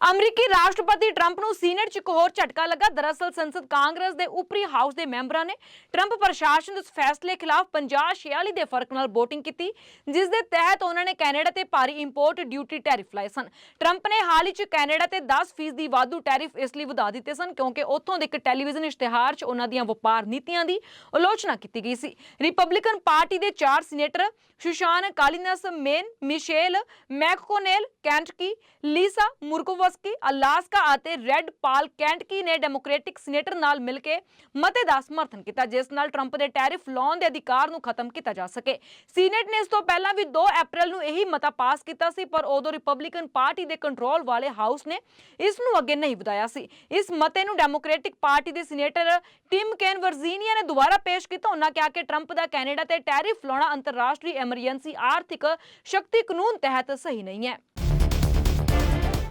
ਅਮਰੀਕੀ ਰਾਸ਼ਟਰਪਤੀ ਟਰੰਪ ਨੂੰ ਸੀਨੇਟ 'ਚ ਇੱਕ ਹੋਰ ਝਟਕਾ ਲੱਗਾ। ਦਰਅਸਲ ਸੰਸਦ ਕਾਂਗਰਸ ਦੇ ਉਪਰੀ ਹਾਊਸ ਦੇ ਮੈਂਬਰਾਂ ਨੇ ਟਰੰਪ ਪ੍ਰਸ਼ਾਸਨ ਦੇ ਫੈਸਲੇ ਖਿਲਾਫ 50-46 ਦੇ ਫ਼ਰਕ ਨਾਲ VOTING ਕੀਤੀ, ਜਿਸ ਦੇ ਤਹਿਤ ਉਹਨਾਂ ਨੇ ਕੈਨੇਡਾ ਤੇ ਭਾਰੀ ਇੰਪੋਰਟ ਡਿਊਟੀ ਟੈਰਿਫ ਲਾਏ ਸਨ। ਟਰੰਪ ਨੇ ਹਾਲ ਹੀ 'ਚ ਕੈਨੇਡਾ ਤੇ 10% ਦੀ ਵਾਧੂ ਟੈਰਿਫ ਇਸ ਲਈ ਵਧਾ ਦਿੱਤੇ ਸਨ, ਕਿਉਂਕਿ ਉੱਥੋਂ ਦੇ ਇੱਕ ਟੈਲੀਵਿਜ਼ਨ ਇਸ਼ਤਿਹਾਰ 'ਚ ਉਹਨਾਂ ਦੀਆਂ ਵਪਾਰ ਨੀਤੀਆਂ ਦੀ ਆਲੋਚਨਾ ਕੀਤੀ ਗਈ ਸੀ। ਰਿਪਬਲਿਕਨ ਪਾਰਟੀ ਦੇ ਚਾਰ senator Susan Collins Maine, Mitchell McConnell, Kentucky, Lisa Murkowski Alaska ਅਤੇ ਰੈਡ ਪਾਲ ਕੈਂਟਕੀ ਨੇ ਡੈਮੋਕ੍ਰੈਟਿਕ ਸੀਨੇਟਰ ਨਾਲ ਮਿਲ ਕੇ ਮਤੇ ਦਾ ਸਮਰਥਨ ਕੀਤਾ, ਜਿਸ ਨਾਲ ਟਰੰਪ ਦੇ ਟੈਰਿਫ ਲਾਉਣ ਦੇ ਅਧਿਕਾਰ ਨੂੰ ਖਤਮ ਕੀਤਾ ਜਾ ਸਕੇ। ਸੀਨੇਟ ਨੇ ਇਸ ਤੋਂ ਪਹਿਲਾਂ ਵੀ 2 ਅਪ੍ਰੈਲ ਨੂੰ ਇਹੀ ਮਤਾ ਪਾਸ ਕੀਤਾ ਸੀ, ਪਰ ਉਦੋਂ ਰਿਪਬਲਿਕਨ ਪਾਰਟੀ ਦੇ ਕੰਟਰੋਲ ਵਾਲੇ ਹਾਊਸ ਨੇ ਇਸ ਨੂੰ ਅੱਗੇ ਨਹੀਂ ਵਧਾਇਆ ਸੀ। ਇਸ ਮਤੇ ਨੂੰ ਡੈਮੋਕ੍ਰੈਟਿਕ ਪਾਰਟੀ ਦੇ ਸੀਨੇਟਰ ਟਿਮ ਕੈਨ ਵਰਜੀਨੀਆ ਨੇ ਦੁਬਾਰਾ ਪੇਸ਼ ਕੀਤਾ। ਉਹਨਾਂ ਕਿਹਾ ਕਿ ਟਰੰਪ ਦਾ ਕੈਨੇਡਾ ਤੇ ਟੈਰਿਫ ਲਾਉਣਾ ਅੰਤਰਰਾਸ਼ਟਰੀ ਐਮਰਜੈਂਸੀ ਆਰਥਿਕ ਸ਼ਕਤੀ ਕਾਨੂੰਨ ਤਹਿਤ ਸਹੀ ਨਹੀਂ ਹੈ।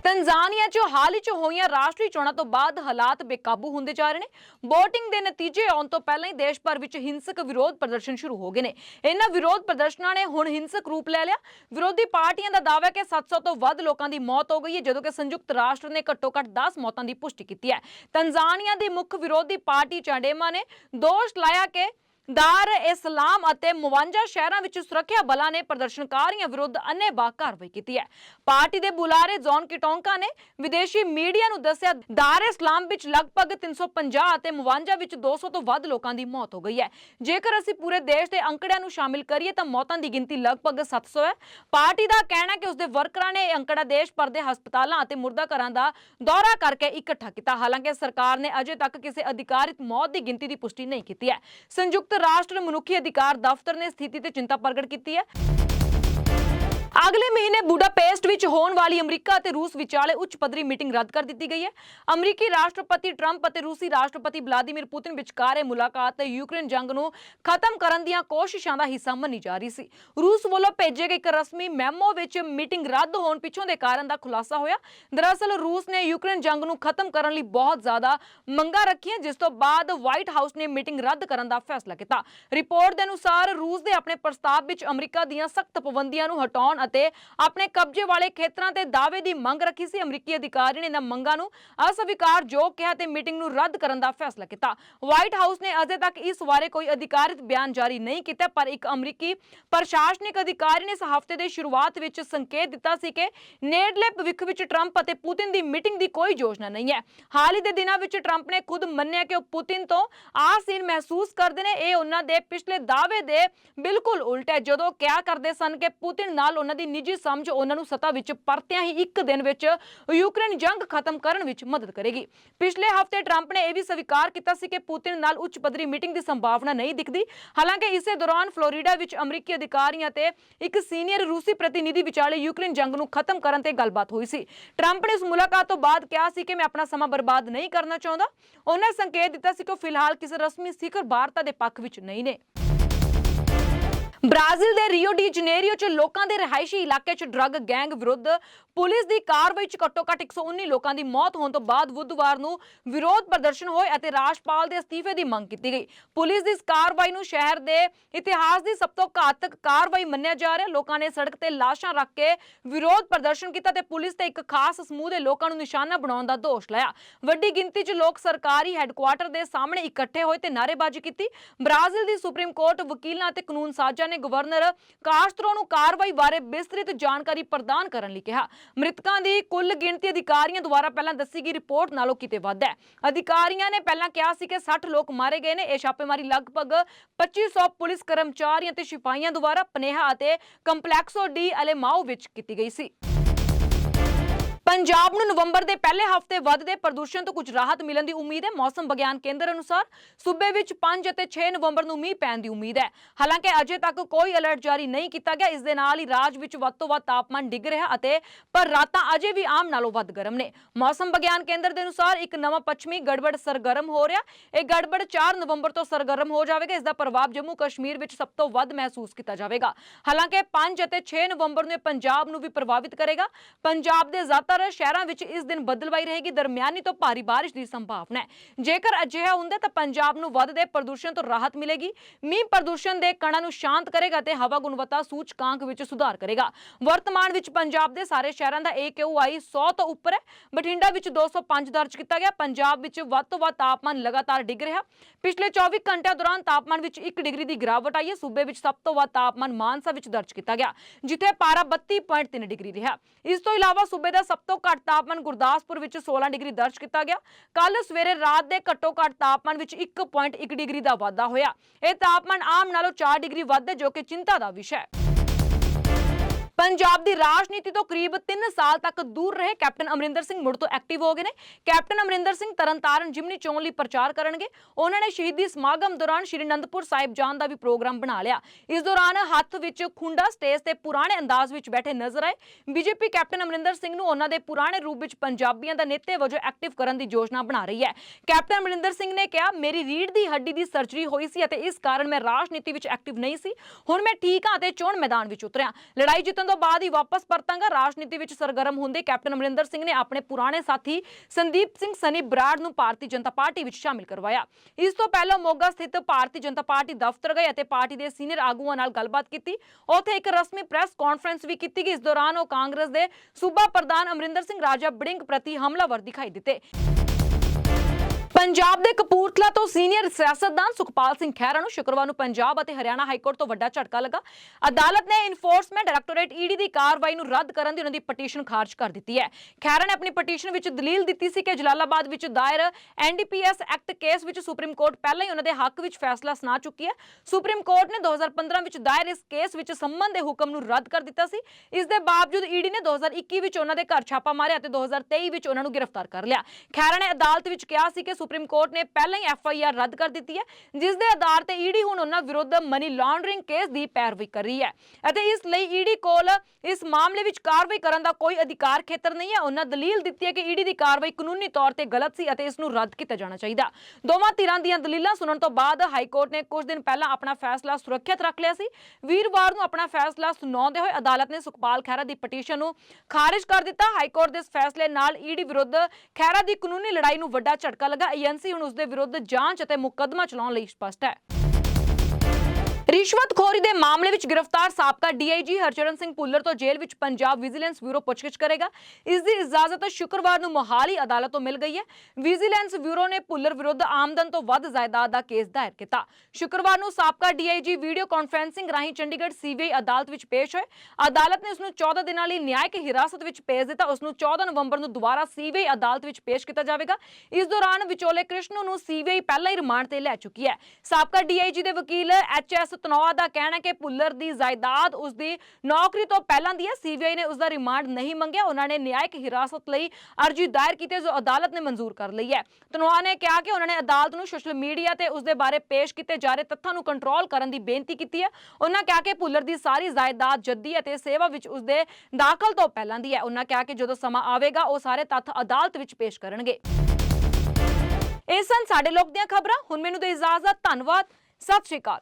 ਤੰਜ਼ਾਨੀਆ 'ਚ ਹਾਲ ਹੀ 'ਚ ਹੋਈਆਂ ਰਾਸ਼ਟਰੀ ਚੋਣਾਂ ਤੋਂ ਬਾਅਦ ਹਾਲਾਤ ਬੇਕਾਬੂ ਹੁੰਦੇ ਜਾ ਰਹੇ ਨੇ। VOTING ਦੇ ਨਤੀਜੇ ਆਉਣ ਤੋਂ ਪਹਿਲਾਂ ਹੀ ਦੇਸ਼ ਭਰ ਵਿੱਚ ਹਿੰਸਕ ਵਿਰੋਧ ਪ੍ਰਦਰਸ਼ਨ ਸ਼ੁਰੂ ਹੋ ਗਏ ਨੇ। ਇਹਨਾਂ ਵਿਰੋਧ ਪ੍ਰਦਰਸ਼ਨਾਂ ਨੇ ਹੁਣ ਹਿੰਸਕ ਰੂਪ ਲੈ ਲਿਆ। ਵਿਰੋਧੀ ਪਾਰਟੀਆਂ ਦਾ ਦਾਅਵਾ ਹੈ ਕਿ 700 ਤੋਂ ਵੱਧ ਲੋਕਾਂ ਦੀ ਮੌਤ ਹੋ ਗਈ ਹੈ, ਜਦੋਂ ਕਿ ਸੰਯੁਕਤ ਰਾਸ਼ਟਰ ਨੇ ਘੱਟੋ-ਘੱਟ 10 ਮੌਤਾਂ ਦੀ ਪੁਸ਼ਟੀ ਕੀਤੀ ਹੈ। ਤਨਜ਼ਾਨੀਆ ਦੀ ਮੁੱਖ ਵਿਰੋਧੀ ਪਾਰਟੀ ਚਾਂਡੇਮਾ ਨੇ ਦੋਸ਼ ਲਾਇਆ ਕਿ ਦਾਰ ਇਸਲਾਮ ਅਤੇ 52 ਸ਼ਹਿਰਾਂ ਵਿੱਚ ਸੁਰੱਖਿਆ ਬਲਾਂ ਨੇ ਪ੍ਰਦਰਸ਼ਨਕਾਰੀਆਂ ਵਿਰੁੱਧ ਅੰਨ੍ਹੇਵਾਹ ਕਾਰਵਾਈ ਕੀਤੀ ਹੈ। ਪਾਰਟੀ ਦੇ ਬੁਲਾਰੇ ਜੌਨ ਕਿਟੋਂਕਾ ਨੇ ਵਿਦੇਸ਼ੀ ਮੀਡੀਆ ਨੂੰ ਦੱਸਿਆ, ਦਾਰ ਇਸਲਾਮ ਵਿੱਚ ਲਗਭਗ 350 ਅਤੇ 52 ਵਿੱਚ 200 ਤੋਂ ਵੱਧ ਲੋਕਾਂ ਦੀ ਮੌਤ ਹੋ ਗਈ ਹੈ। ਜੇਕਰ ਅਸੀਂ ਪੂਰੇ ਦੇਸ਼ ਦੇ ਅੰਕੜਿਆਂ ਨੂੰ ਸ਼ਾਮਿਲ ਕਰੀਏ ਤਾਂ ਮੌਤਾਂ ਦੀ ਗਿਣਤੀ ਲਗਭਗ 700 ਹੈ। ਪਾਰਟੀ ਦਾ ਕਹਿਣਾ ਹੈ ਕਿ ਉਸਦੇ ਵਰਕਰਾਂ ਨੇ ਇਹ ਅੰਕੜਾ ਦੇਸ਼ ਭਰ ਦੇ ਹਸਪਤਾਲਾਂ ਅਤੇ ਮੁਰਦਾ ਘਰਾਂ ਦਾ ਦੌਰਾ ਕਰਕੇ ਇਕੱਠਾ ਕੀਤਾ। ਹਾਲਾਂਕਿ ਸਰਕਾਰ ਨੇ ਅਜੇ ਤੱਕ ਕਿਸੇ ਅਧਿਕਾਰਿਤ ਮੌਤ ਦੀ ਗਿਣਤੀ ਦੀ ਪੁਸ਼ਟੀ ਨਹੀਂ ਕੀਤੀ ਹੈ। ਸੰਯੁਕਤ ਰਾਸ਼ਟਰ ਮਨੁੱਖੀ ਅਧਿਕਾਰ ਦਫ਼ਤਰ ਨੇ ਸਥਿਤੀ ਤੇ ਚਿੰਤਾ ਪ੍ਰਗਟ ਕੀਤੀ ਹੈ। ਅਗਲੇ ਮਹੀਨੇ ਬੁਡਾਪੇਸਟ ਵਿੱਚ ਹੋਣ ਵਾਲੀ ਅਮਰੀਕਾ ਅਤੇ ਰੂਸ ਵਿਚਾਲੇ ਉੱਚ ਪੱਧਰੀ ਮੀਟਿੰਗ ਰੱਦ ਕਰ ਦਿੱਤੀ ਗਈ ਹੈ। ਅਮਰੀਕੀ ਰਾਸ਼ਟਰਪਤੀ ਟਰੰਪ ਅਤੇ ਰੂਸੀ ਰਾਸ਼ਟਰਪਤੀ ਵਲਾਦੀਮੀਰ ਪੁਤਿਨ ਵਿਚਕਾਰ ਇਹ ਮੁਲਾਕਾਤ ਯੂਕਰੇਨ ਜੰਗ ਨੂੰ ਖਤਮ ਕਰਨ ਦੀਆਂ ਕੋਸ਼ਿਸ਼ਾਂ ਦਾ ਹਿੱਸਾ ਮੰਨੀ ਜਾ ਰਹੀ ਸੀ। ਰੂਸ ਵੱਲੋਂ ਭੇਜੇ ਗਏ ਇੱਕ ਰਸਮੀ ਮੈਮੋ ਵਿੱਚ ਮੀਟਿੰਗ ਰੱਦ ਹੋਣ ਪਿੱਛੋਂ ਦੇ ਕਾਰਨ ਦਾ ਖੁਲਾਸਾ ਹੋਇਆ। ਦਰਅਸਲ ਰੂਸ ਨੇ ਯੂਕਰੇਨ ਜੰਗ ਨੂੰ ਖਤਮ ਕਰਨ ਲਈ ਬਹੁਤ ਜ਼ਿਆਦਾ ਮੰਗਾਂ ਰੱਖੀਆਂ, ਜਿਸ ਤੋਂ ਬਾਅਦ ਵਾਈਟ ਹਾਊਸ ਨੇ ਮੀਟਿੰਗ ਰੱਦ ਕਰਨ ਦਾ ਫੈਸਲਾ ਕੀਤਾ। ਰਿਪੋਰਟ ਦੇ ਅਨੁਸਾਰ ਰੂਸ ਦੇ ਆਪਣੇ ਪ੍ਰਸਤਾਵ ਵਿੱਚ ਅਮਰੀਕਾ ਦੀਆਂ ਸਖਤ ਪਾਬੰਦੀਆਂ ਨੂੰ ਹਟਾਉਣ ਅਤੇ ਆਪਣੇ ਕਬਜ਼ੇ ਵਾਲੇ ਖੇਤਰਾਂ ਤੇ ਦਾਅਵੇ ਦੀ ਮੰਗ ਰੱਖੀ ਸੀ। ਅਮਰੀਕੀ ਅਧਿਕਾਰੀ ਨੇ ਇਹਨਾਂ ਮੰਗਾਂ ਨੂੰ ਅਸਵੀਕਾਰਯੋਗ ਕਿਹਾ ਤੇ ਮੀਟਿੰਗ ਨੂੰ ਰੱਦ ਕਰਨ ਦਾ ਫੈਸਲਾ ਕੀਤਾ। ਵਾਈਟ ਹਾਊਸ ਨੇ ਅਜੇ ਤੱਕ ਇਸ ਬਾਰੇ ਕੋਈ ਅਧਿਕਾਰਿਤ ਬਿਆਨ ਜਾਰੀ ਨਹੀਂ ਕੀਤਾ, ਪਰ ਇੱਕ ਅਮਰੀਕੀ ਪ੍ਰਸ਼ਾਸਨਿਕ ਅਧਿਕਾਰੀ ਨੇ ਇਸ ਹਫ਼ਤੇ ਦੇ ਸ਼ੁਰੂਆਤ ਵਿੱਚ ਸੰਕੇਤ ਦਿੱਤਾ ਸੀ ਕਿ ਨੇੜਲੇ ਭਵਿੱਖ ਵਿੱਚ ਟਰੰਪ ਅਤੇ ਪੁਤਿਨ ਦੀ ਮੀਟਿੰਗ ਦੀ ਕੋਈ ਯੋਜਨਾ ਨਹੀਂ ਹੈ। ਹਾਲ ਹੀ ਦੇ ਦਿਨਾਂ ਵਿੱਚ ਟਰੰਪ ਨੇ ਖੁਦ ਮੰਨਿਆ ਕਿ ਉਹ ਪੁਤਿਨ ਤੋਂ ਆਸੀਨ ਮਹਿਸੂਸ ਕਰਦੇ ਨੇ। ਇਹ ਉਹਨਾਂ ਦੇ ਪਿਛਲੇ ਦਾਅਵੇ ਦੇ ਬਿਲਕੁਲ ਉਲਟ ਹੈ। ਜਦੋਂ ਕਿਹਾ ਕਰਦੇ ਸਨ ਕਿ ਪੁਤਿਨ ਨਾਲ ਉਹਨਾਂ ਦੀ ਨਿੱਜੀ ਸਮਝ ਉਹਨਾਂ ਨੂੰ ਸੱਤਾ ਵਿੱਚ ਪਰਤਿਆਂ ਹੀ ਇੱਕ ਦਿਨ ਵਿੱਚ ਯੂਕਰੇਨ ਜੰਗ ਖਤਮ ਕਰਨ ਵਿੱਚ ਮਦਦ ਕਰੇਗੀ। ਪਿਛਲੇ ਹਫ਼ਤੇ ਟਰੰਪ ਨੇ ਇਹ ਵੀ ਸਵੀਕਾਰ ਕੀਤਾ ਸੀ ਕਿ ਪੁਤਿਨ ਨਾਲ ਉੱਚ ਪੱਧਰੀ ਮੀਟਿੰਗ ਦੀ ਸੰਭਾਵਨਾ ਨਹੀਂ ਦਿਖਦੀ। ਹਾਲਾਂਕਿ ਇਸੇ ਦੌਰਾਨ ਫਲੋਰੀਡਾ ਵਿੱਚ ਅਮਰੀਕੀ ਅਧਿਕਾਰੀਆਂ ਤੇ ਇੱਕ ਸੀਨੀਅਰ ਰੂਸੀ ਪ੍ਰਤੀਨਿਧੀ ਵਿਚਾਲੇ ਯੂਕਰੇਨ ਜੰਗ ਨੂੰ ਖਤਮ ਕਰਨ ਤੇ ਗੱਲਬਾਤ ਹੋਈ ਸੀ। ਟਰੰਪ ਨੇ ਇਸ ਮੁਲਾਕਾਤ ਤੋਂ ਬਾਅਦ ਕਿਹਾ ਸੀ ਕਿ ਮੈਂ ਆਪਣਾ ਸਮਾਂ ਬਰਬਾਦ ਨਹੀਂ ਕਰਨਾ ਚਾਹੁੰਦਾ। ਉਹਨਾਂ ਸੰਕੇਤ ਦਿੱਤਾ ਸੀ ਕਿ ਫਿਲਹਾਲ ਕਿਸੇ ਰਸਮੀ ਸਿਖਰ ਵਾਰਤਾ ਦੇ ਪੱਖ ਵਿੱਚ ਨਹੀਂ ਨੇ। ਬ੍ਰਾਜ਼ੀਲ ਦੇ ਰੀਓ ਡੀ ਜਨੇਰੀਓ 'ਚ ਲੋਕਾਂ ਦੇ ਰਿਹਾਇਸ਼ੀ ਇਲਾਕੇ 'ਚ ਡਰੱਗ ਗੈਂਗ ਵਿਰੁੱਧ ਪੁਲਿਸ ਦੀ ਕਾਰਵਾਈ 'ਚ ਘੱਟੋ-ਘੱਟ 119 ਲੋਕਾਂ ਦੀ ਮੌਤ ਹੋਣ ਤੋਂ ਬਾਅਦ ਬੁੱਧਵਾਰ ਨੂੰ ਵਿਰੋਧ ਪ੍ਰਦਰਸ਼ਨ ਹੋਏ ਅਤੇ ਰਾਜਪਾਲ ਦੇ ਅਸਤੀਫੇ ਦੀ ਮੰਗ ਕੀਤੀ ਗਈ। ਪੁਲਿਸ ਦੀ ਇਸ ਕਾਰਵਾਈ ਨੂੰ ਸ਼ਹਿਰ ਦੇ ਇਤਿਹਾਸ ਦੀ ਸਭ ਤੋਂ ਘਾਤਕ ਕਾਰਵਾਈ ਮੰਨਿਆ ਜਾ ਰਿਹਾ। ਲੋਕਾਂ ਨੇ ਸੜਕ ਤੇ ਲਾਸ਼ਾਂ ਰੱਖ ਕੇ ਵਿਰੋਧ ਪ੍ਰਦਰਸ਼ਨ ਕੀਤਾ ਤੇ ਪੁਲਿਸ ਤੇ ਇੱਕ ਖਾਸ ਸਮੂਹ ਦੇ ਲੋਕਾਂ ਨੂੰ ਨਿਸ਼ਾਨਾ ਬਣਾਉਣ ਦਾ ਦੋਸ਼ ਲਾਇਆ। ਵੱਡੀ ਗਿਣਤੀ 'ਚ ਲੋਕ ਸਰਕਾਰੀ ਹੈੱਡਕੁਆਟਰ ਦੇ ਸਾਹਮਣੇ ਇਕੱਠੇ ਹੋਏ ਤੇ ਨਾਅਰੇਬਾਜ਼ੀ ਕੀਤੀ। ਬ੍ਰਾਜ਼ੀਲ ਦੀ ਸੁਪਰੀਮ ਕੋਰਟ ਵਕੀਲਾਂ ਅਤੇ ਕਾਨੂੰਨ ਸਾਜ਼ਾਂ ਨੇ ਗਵਰਨਰ ਕਾਸਟਰੋ ਨੂੰ ਕਾਰਵਾਈ ਬਾਰੇ ਵਿਸਤ੍ਰਿਤ ਜਾਣਕਾਰੀ ਪ੍ਰਦਾਨ ਕਰਨ ਲਈ ਕਿਹਾ। ਮ੍ਰਿਤਕਾਂ ਦੀ ਕੁੱਲ ਗਿਣਤੀ ਅਧਿਕਾਰੀਆਂ ਦੁਆਰਾ ਪਹਿਲਾਂ ਦੱਸੀ ਗਈ ਰਿਪੋਰਟ ਨਾਲੋਂ ਕਿਤੇ ਵੱਧ ਹੈ। ਅਧਿਕਾਰੀਆਂ ਨੇ ਪਹਿਲਾਂ ਕਿਹਾ ਸੀ ਕਿ 60 ਲੋਕ ਮਾਰੇ ਗਏ ਨੇ। ਇਹ ਛਾਪੇਮਾਰੀ ਲਗਭਗ 2500 ਪੁਲਿਸ ਕਰਮਚਾਰੀਆਂ ਤੇ ਸਿਪਾਹੀਆਂ ਦੁਆਰਾ ਪਨੇਹਾ ਅਤੇ ਕੰਪਲੈਕਸੋ ਡੀ ਅਲੇਮਾਓ ਵਿੱਚ ਕੀਤੀ ਗਈ ਸੀ। ਪੰਜਾਬ ਨੂੰ ਨਵੰਬਰ ਦੇ ਪਹਿਲੇ ਹਫ਼ਤੇ ਵੱਧਦੇ ਪ੍ਰਦੂਸ਼ਣ ਤੋਂ ਕੁਝ ਰਾਹਤ ਮਿਲਣ ਦੀ ਉਮੀਦ ਹੈ। ਮੌਸਮ ਵਿਗਿਆਨ ਕੇਂਦਰ ਅਨੁਸਾਰ ਸੂਬੇ ਵਿੱਚ 5 ਅਤੇ 6 ਨਵੰਬਰ ਨੂੰ ਮੀਂਹ ਪੈਣ ਦੀ ਉਮੀਦ ਹੈ। ਹਾਲਾਂਕਿ ਅਜੇ ਤੱਕ ਕੋਈ ਅਲਰਟ ਜਾਰੀ ਨਹੀਂ ਕੀਤਾ ਗਿਆ। ਇਸ ਦੇ ਨਾਲ ਹੀ ਰਾਜ ਵਿੱਚ ਵੱਧ ਤੋਂ ਵੱਧ ਤਾਪਮਾਨ ਡਿੱਗ ਰਿਹਾ ਅਤੇ ਪਰ ਰਾਤਾਂ ਅਜੇ ਵੀ ਆਮ ਨਾਲੋਂ ਵੱਧ ਗਰਮ ਨੇ। ਮੌਸਮ ਵਿਗਿਆਨ ਕੇਂਦਰ ਦੇ ਅਨੁਸਾਰ ਇੱਕ ਨਵਾਂ ਪੱਛਮੀ ਗੜਬੜ ਸਰਗਰਮ ਹੋ ਰਿਹਾ। ਇਹ ਗੜਬੜ 4 ਨਵੰਬਰ ਤੋਂ ਸਰਗਰਮ ਹੋ ਜਾਵੇਗਾ। ਇਸ ਦਾ ਪ੍ਰਭਾਵ ਜੰਮੂ ਕਸ਼ਮੀਰ ਵਿੱਚ ਸਭ ਤੋਂ ਵੱਧ ਮਹਿਸੂਸ ਕੀਤਾ ਜਾਵੇਗਾ। ਹਾਲਾਂਕਿ 5 ਅਤੇ 6 ਨਵੰਬਰ ਨੂੰ ਪੰਜਾਬ ਨੂੰ ਵੀ ਪ੍ਰਭਾਵਿਤ ਕਰੇਗਾ। ਪੰਜਾਬ ਦੇ ਜ਼ਿਆਦਾਤਰ ਜ਼ਿਆਦਾਤਰ ਸ਼ਹਿਰਾਂ ਵਿੱਚ ਇਸ ਦਿਨ ਬੱਦਲਵਾਈ ਰਹੇਗੀ, ਦਰਮਿਆਨੀ ਤੋਂ ਭਾਰੀ ਬਾਰਿਸ਼ ਦੀ ਸੰਭਾਵਨਾ ਹੈ। ਜੇਕਰ ਅਜਿਹਾ ਹੁੰਦਾ ਤਾਂ ਪੰਜਾਬ ਨੂੰ ਵੱਧਦੇ ਪ੍ਰਦੂਸ਼ਣ ਤੋਂ ਰਾਹਤ ਮਿਲੇਗੀ। ਮੀਂਹ ਪ੍ਰਦੂਸ਼ਣ ਦੇ ਕਣਾਂ ਨੂੰ ਸ਼ਾਂਤ ਕਰੇਗਾ ਤੇ ਹਵਾ ਗੁਣਵੱਤਾ ਸੂਚਕਾਂਕ ਵਿੱਚ ਸੁਧਾਰ ਕਰੇਗਾ। ਵਰਤਮਾਨ ਵਿੱਚ ਪੰਜਾਬ ਦੇ ਸਾਰੇ ਸ਼ਹਿਰਾਂ ਦਾ AQI 100 ਤੋਂ ਉੱਪਰ ਹੈ। ਬਠਿੰਡਾ ਵਿੱਚ 205 ਦਰਜ ਕੀਤਾ ਗਿਆ। ਪੰਜਾਬ ਵਿੱਚ ਵੱਧ ਤੋਂ ਵੱਧ ਤਾਪਮਾਨ ਲਗਾਤਾਰ ਡਿੱਗ ਰਿਹਾ। ਪਿਛਲੇ 24 ਘੰਟਿਆਂ ਦੌਰਾਨ ਤਾਪਮਾਨ ਵਿੱਚ 1 ਡਿਗਰੀ ਦੀ ਗਿਰਾਵਟ ਆਈ ਹੈ। ਸੂਬੇ ਵਿੱਚ ਸਭ ਤੋਂ ਵੱਧ ਤਾਪਮਾਨ ਮਾਨਸਾ ਵਿੱਚ ਦਰਜ ਕੀਤਾ ਗਿਆ, ਜਿੱਥੇ ਪਾਰਾ 32.3 ਡਿਗਰੀ ਰਿਹਾ। ਇਸ ਤੋਂ ਇਲਾਵਾ ਸੂਬੇ ਦਾ ਸਭ ਤੋਂ ਘੱਟ ਤਾਪਮਾਨ ਗੁਰਦਾਸਪੁਰ ਵਿੱਚ 16 ਡਿਗਰੀ ਦਰਜ ਕੀਤਾ ਗਿਆ। ਕੱਲ ਸਵੇਰੇ ਰਾਤ ਦੇ ਘੱਟੋ ਘੱਟ ਤਾਪਮਾਨ ਵਿੱਚ 1.1 ਡਿਗਰੀ ਦਾ ਵਾਧਾ ਹੋਇਆ। ਇਹ ਤਾਪਮਾਨ ਆਮ ਨਾਲੋਂ 4 ਡਿਗਰੀ ਵੱਧ ਹੈ, ਜੋ ਕਿ ਚਿੰਤਾ ਦਾ ਵਿਸ਼ਾ ਹੈ। ਪੰਜਾਬ ਦੀ ਰਾਜਨੀਤੀ ਤੋਂ ਕਰੀਬ 3 ਸਾਲ ਤੱਕ ਦੂਰ ਰਹੇ ਕੈਪਟਨ ਅਮਰਿੰਦਰ ਸਿੰਘ, ਮੁੜ ਤੋਂ ਐਕਟਿਵ ਹੋ ਗਏ ਨੇ। ਕੈਪਟਨ ਅਮਰਿੰਦਰ ਸਿੰਘ ਤਰਨਤਾਰਨ ਜਿਮਨੀ ਚੋਣ ਲਈ ਪ੍ਰਚਾਰ ਕਰਨਗੇ। ਉਹਨਾਂ ਨੇ ਸ਼ਹੀਦੀ ਸਮਾਗਮ ਦੌਰਾਨ ਸ਼੍ਰੀ ਅਨੰਦਪੁਰ ਸਾਹਿਬ ਜਾਣ ਦਾ ਵੀ ਪ੍ਰੋਗਰਾਮ ਬਣਾ ਲਿਆ। ਇਸ ਦੌਰਾਨ ਹੱਥ ਵਿੱਚ ਖੁੰਡਾ, ਸਟੇਜ ਤੇ ਪੁਰਾਣੇ ਅੰਦਾਜ਼ ਵਿੱਚ ਬੈਠੇ ਨਜ਼ਰ ਆਏ। ਬੀਜੇਪੀ ਕੈਪਟਨ ਅਮਰਿੰਦਰ ਸਿੰਘ ਨੂੰ ਉਹਨਾਂ ਦੇ ਪੁਰਾਣੇ ਰੂਪ ਵਿੱਚ ਪੰਜਾਬੀਆਂ ਦਾ ਨੇਤੇ ਵਜੋਂ ਐਕਟਿਵ ਕਰਨ ਦੀ ਯੋਜਨਾ ਬਣਾ ਰਹੀ ਹੈ। ਕੈਪਟਨ ਅਮਰਿੰਦਰ ਸਿੰਘ ਨੇ ਕਿਹਾ, ਮੇਰੀ ਰੀੜ ਦੀ ਹੱਡੀ ਦੀ ਸਰਜਰੀ ਹੋਈ ਸੀ ਅਤੇ ਇਸ ਕਾਰਨ ਮੈਂ ਰਾਜਨੀਤੀ ਵਿੱਚ ਐਕਟਿਵ ਨਹੀਂ ਸੀ। ਹੁਣ ਮੈਂ ਠੀਕ ਹਾਂ ਅਤੇ ਚੋਣ ਮੈਦਾਨ ਵਿੱਚ ਉਤਰਿਆ। ਲੜਾਈ ਜਿੱਤਣ ਤੋਂ ਬਾਅਦ ਹੀ ਵਾਪਸ ਪਰਤਾਂਗਾ। ਰਾਜਨੀਤੀ ਵਿੱਚ ਸਰਗਰਮ ਹੁੰਦੇ ਕੈਪਟਨ ਅਮਰਿੰਦਰ ਸਿੰਘ ਨੇ ਆਪਣੇ ਪੁਰਾਣੇ ਸਾਥੀ ਸੰਦੀਪ ਸਿੰਘ, ਸਨੀ ਬਰਾੜ ਨੂੰ ਭਾਰਤੀ ਜਨਤਾ ਪਾਰਟੀ ਵਿੱਚ ਸ਼ਾਮਿਲ ਕਰਵਾਇਆ। ਇਸ ਤੋਂ ਪਹਿਲਾਂ ਮੋਗਾ ਸਥਿਤ ਭਾਰਤੀ ਜਨਤਾ ਪਾਰਟੀ ਦਫ਼ਤਰ ਗਏ ਅਤੇ ਪਾਰਟੀ ਦੇ ਸੀਨੀਅਰ ਆਗੂਆਂ ਨਾਲ ਗੱਲਬਾਤ ਕੀਤੀ। ਉੱਥੇ ਇੱਕ ਰਸਮੀ ਪ੍ਰੈਸ ਕਾਨਫਰੰਸ ਵੀ ਕੀਤੀ ਗਈ। ਇਸ ਦੌਰਾਨ ਉਹ ਕਾਂਗਰਸ ਦੇ ਸੂਬਾ ਪ੍ਰਧਾਨ ਅਮਰਿੰਦਰ ਸਿੰਘ ਰਾਜਾ ਬੜਿੰਗ ਪ੍ਰਤੀ ਹਮਲਾਵਰ ਦਿਖਾਈ ਦਿੱਤੇ। ਪੰਜਾਬ ਦੇ ਕਪੂਰਥਲਾ ਤੋਂ ਸੀਨੀਅਰ ਸਿਆਸਤਦਾਨ ਸੁਖਪਾਲ ਸਿੰਘ ਖਹਿਰਾ ਨੂੰ ਸ਼ੁੱਕਰਵਾਰ ਨੂੰ ਪੰਜਾਬ ਅਤੇ ਹਰਿਆਣਾ ਹਾਈ ਕੋਰਟ ਤੋਂ ਵੱਡਾ ਝਟਕਾ ਲੱਗਾ। ਅਦਾਲਤ ਨੇ ਇਨਫੋਰਸਮੈਂਟ ਡਾਇਰੈਕਟੋਰੇਟ ਈਡੀ ਦੀ ਕਾਰਵਾਈ ਨੂੰ ਰੱਦ ਕਰਨ ਦੀ ਉਹਨਾਂ ਦੀ ਪਟੀਸ਼ਨ ਖਾਰਜ ਕਰ ਦਿੱਤੀ ਹੈ। ਖਹਿਰਾ ਨੇ ਆਪਣੀ ਪਟੀਸ਼ਨ ਵਿੱਚ ਦਲੀਲ ਦਿੱਤੀ ਸੀ ਕਿ ਜਲਾਲਾਬਾਦ ਵਿੱਚ ਦਾਇਰ ਐਨਡੀਪੀਐਸ ਐਕਟ ਕੇਸ ਵਿੱਚ ਸੁਪਰੀਮ ਕੋਰਟ ਪਹਿਲਾਂ ਹੀ ਉਹਨਾਂ ਦੇ ਹੱਕ ਵਿੱਚ ਫੈਸਲਾ ਸੁਣਾ ਚੁੱਕੀ ਹੈ। ਸੁਪਰੀਮ ਕੋਰਟ ਨੇ 2015 ਵਿੱਚ ਦਾਇਰ ਇਸ ਕੇਸ ਵਿੱਚ ਸੰਮਨ ਦੇ ਹੁਕਮ ਨੂੰ ਰੱਦ ਕਰ ਦਿੱਤਾ ਸੀ। ਇਸ ਦੇ ਬਾਵਜੂਦ ਈਡੀ ਨੇ 2021 ਵਿੱਚ ਉਹਨਾਂ ਦੇ ਘਰ ਛਾਪਾ ਮਾਰਿਆ ਅਤੇ 2023 ਵਿੱਚ ਉਹਨਾਂ ਨੂੰ ਗ੍ਰਿਫਤਾਰ ਕਰ ਲਿਆ। ਖਹਿਰਾ ਨੇ ਅਦਾਲਤ ਵਿੱਚ ਕਿਹਾ ਸੀ ਕਿ ਸੁਪਰੀਮ ਕੋਰਟ ਨੇ ਪਹਿਲਾਂ ਹੀ ਐਫ ਆਈ ਆਰ ਰੱਦ ਕਰ ਦਿੱਤੀ ਹੈ, ਜਿਸ ਦੇ ਆਧਾਰ ਤੇ ਈਡੀ ਹੁਣ ਉਹਨਾਂ ਵਿਰੁੱਧ ਮਨੀ ਲਾਂਡਰਿੰਗ ਕੇਸ ਦੀ ਪੈਰਵੀ ਕਰ ਰਹੀ ਹੈ। ਅਤੇ ਇਸ ਲਈ ਈਡੀ ਕੋਲ ਇਸ ਮਾਮਲੇ ਵਿੱਚ ਕਾਰਵਾਈ ਕਰਨ ਦਾ ਕੋਈ ਅਧਿਕਾਰ ਖੇਤਰ ਨਹੀਂ ਹੈ। ਉਹਨਾਂ ਦਲੀਲ ਦਿੱਤੀ ਹੈ ਕਿ ਈਡੀ ਦੀ ਕਾਰਵਾਈ ਕਾਨੂੰਨੀ ਤੌਰ ਤੇ ਗਲਤ ਸੀ ਅਤੇ ਇਸ ਨੂੰ ਰੱਦ ਕੀਤਾ ਜਾਣਾ ਚਾਹੀਦਾ। ਦੋਵਾਂ ਧਿਰਾਂ ਦੀਆਂ ਦਲੀਲਾਂ ਸੁਣਨ ਤੋਂ ਬਾਅਦ ਹਾਈ ਕੋਰਟ ਨੇ ਕੁਝ ਦਿਨ ਪਹਿਲਾਂ ਆਪਣਾ ਫੈਸਲਾ ਸੁਰੱਖਿਅਤ ਰੱਖ ਲਿਆ ਸੀ। ਵੀਰਵਾਰ ਨੂੰ ਆਪਣਾ ਫੈਸਲਾ ਸੁਣਾਉਂਦੇ ਹੋਏ ਅਦਾਲਤ ਨੇ ਸੁਖਪਾਲ ਖਹਿਰਾ ਦੀ ਪਟੀਸ਼ਨ ਨੂੰ ਖਾਰਿਜ ਕਰ ਦਿੱਤਾ। ਹਾਈ ਕੋਰਟ ਦੇ ਇਸ ਫੈਸਲੇ ਨਾਲ ਈਡੀ ਵਿਰੁੱਧ ਖਹਿਰਾ ਦੀ ਕਾਨੂੰਨੀ ਲੜਾਈ ਨੂੰ ਵੱਡਾ ਝਟਕਾ ਲੱਗਾ। ਏਜੰਸੀ ਹੁਣ ਉਸ ਦੇ ਵਿਰੁੱਧ ਜਾਂਚ ਅਤੇ ਮੁਕੱਦਮਾ ਚਲਾਉਣ ਲਈ ਸਪਸ਼ਟ ਹੈ। ਰਿਸ਼ਵਤਖੋਰੀ ਦੇ ਮਾਮਲੇ ਵਿੱਚ ਗ੍ਰਿਫਤਾਰ ਸਾਬਕਾ ਡੀਆਈਜੀ ਹਰਚਰਨ ਸਿੰਘ ਭੁੱਲਰ ਤੋਂ ਜੇਲ੍ਹ ਵਿੱਚ ਪੰਜਾਬ ਵਿਜੀਲੈਂਸ ਬਿਊਰੋ ਪੁੱਛਗਿੱਛ ਕਰੇਗਾ। ਇਸ ਦੀ ਇਜਾਜ਼ਤ ਸ਼ੁੱਕਰਵਾਰ ਨੂੰ ਮੋਹਾਲੀ ਅਦਾਲਤ ਤੋਂ ਮਿਲ ਗਈ ਹੈ। ਵਿਜੀਲੈਂਸ ਬਿਊਰੋ ਨੇ ਭੁੱਲਰ ਵਿਰੁੱਧ ਆਮਦਨ ਤੋਂ ਵੱਧ ਜਾਇਦਾਦ ਦਾ ਕੇਸ ਦਾਇਰ ਕੀਤਾ। ਸ਼ੁੱਕਰਵਾਰ ਨੂੰ ਸਾਬਕਾ ਡੀਆਈਜੀ ਵੀਡੀਓ ਕਾਨਫਰੈਂਸਿੰਗ ਰਾਹੀਂ ਚੰਡੀਗੜ੍ਹ ਸੀਬੀਆਈ ਅਦਾਲਤ ਵਿੱਚ ਪੇਸ਼ ਹੋਏ। ਅਦਾਲਤ ਨੇ ਉਸ ਨੂੰ 14 ਦਿਨਾਂ ਲਈ ਨਿਆਇਕ ਹਿਰਾਸਤ ਵਿੱਚ ਭੇਜ ਦਿੱਤਾ। ਉਸ ਨੂੰ 14 ਨਵੰਬਰ ਨੂੰ ਦੁਬਾਰਾ ਸੀਬੀਆਈ ਅਦਾਲਤ ਵਿੱਚ ਪੇਸ਼ ਕੀਤਾ ਜਾਵੇਗਾ। ਇਸ ਦੌਰਾਨ ਵਿਚੋਲੇ ਕ੍ਰਿਸ਼ਨ ਨੂੰ ਸੀਬੀਆਈ ਪਹਿਲਾਂ ਹੀ ਰਿਮਾਂਡ ਤੇ ਲੈ ਚੁੱਕੀ ਹੈ। ਸਾਬਕਾ ਡੀਆਈਜੀ ਦੇ ਵਕੀਲ ਐਚਐਸ ਤਨੋਆ ਦਾ ਕਹਿਣਾ ਕਿ ਭੁੱਲਰ ਦੀ ਜਾਇਦਾਦ ਉਸ ਦੀ ਨੌਕਰੀ ਤੋਂ ਪਹਿਲਾਂ ਦੀ ਹੈ। ਸੀਬੀਆਈ ਨੇ ਉਸ ਦਾ ਰਿਮਾਂਡ ਨਹੀਂ ਮੰਗਿਆ। ਉਹਨਾਂ ਨੇ ਨਿਆਇਕ ਹਿਰਾਸਤ ਲਈ ਅਰਜ਼ੀ ਦਾਇਰ ਕੀਤੀ ਜੋ ਅਦਾਲਤ ਨੇ ਮਨਜ਼ੂਰ ਕਰ ਲਈ ਹੈ। ਤਨੋਆ ਨੇ ਕਿਹਾ ਕਿ ਉਹਨਾਂ ਨੇ ਅਦਾਲਤ ਨੂੰ ਸੋਸ਼ਲ ਮੀਡੀਆ ਤੇ ਉਸ ਦੇ ਬਾਰੇ ਪੇਸ਼ ਕੀਤੇ ਜਾ ਰਹੇ ਤੱਥਾਂ ਨੂੰ ਕੰਟਰੋਲ ਕਰਨ ਦੀ ਬੇਨਤੀ ਕੀਤੀ ਹੈ। ਉਹਨਾਂ ਕਿਹਾ ਕਿ ਭੁੱਲਰ ਦੀ ਸਾਰੀ ਜਾਇਦਾਦ ਜੱਦੀ ਅਤੇ ਸੇਵਾ ਵਿੱਚ ਉਸ ਦੇ ਦਾਖਲ ਤੋਂ ਪਹਿਲਾਂ ਦੀ ਹੈ। ਉਹਨਾਂ ਕਿਹਾ ਕਿ ਜਦੋਂ ਸਮਾਂ ਆਵੇਗਾ, ਉਹ ਸਾਰੇ ਤੱਥ ਅਦਾਲਤ ਵਿੱਚ ਪੇਸ਼ ਕਰਨਗੇ। ਇਹ ਸਨ ਸਾਡੇ ਲੋਕ ਦੀਆਂ ਖਬਰਾਂ। ਹੁਣ ਮੈਨੂੰ ਦੇ ਇਜਾਜ਼ਤ। ਧੰਨਵਾਦ। ਸਤਿ ਸ਼੍ਰੀ ਅਕਾਲ।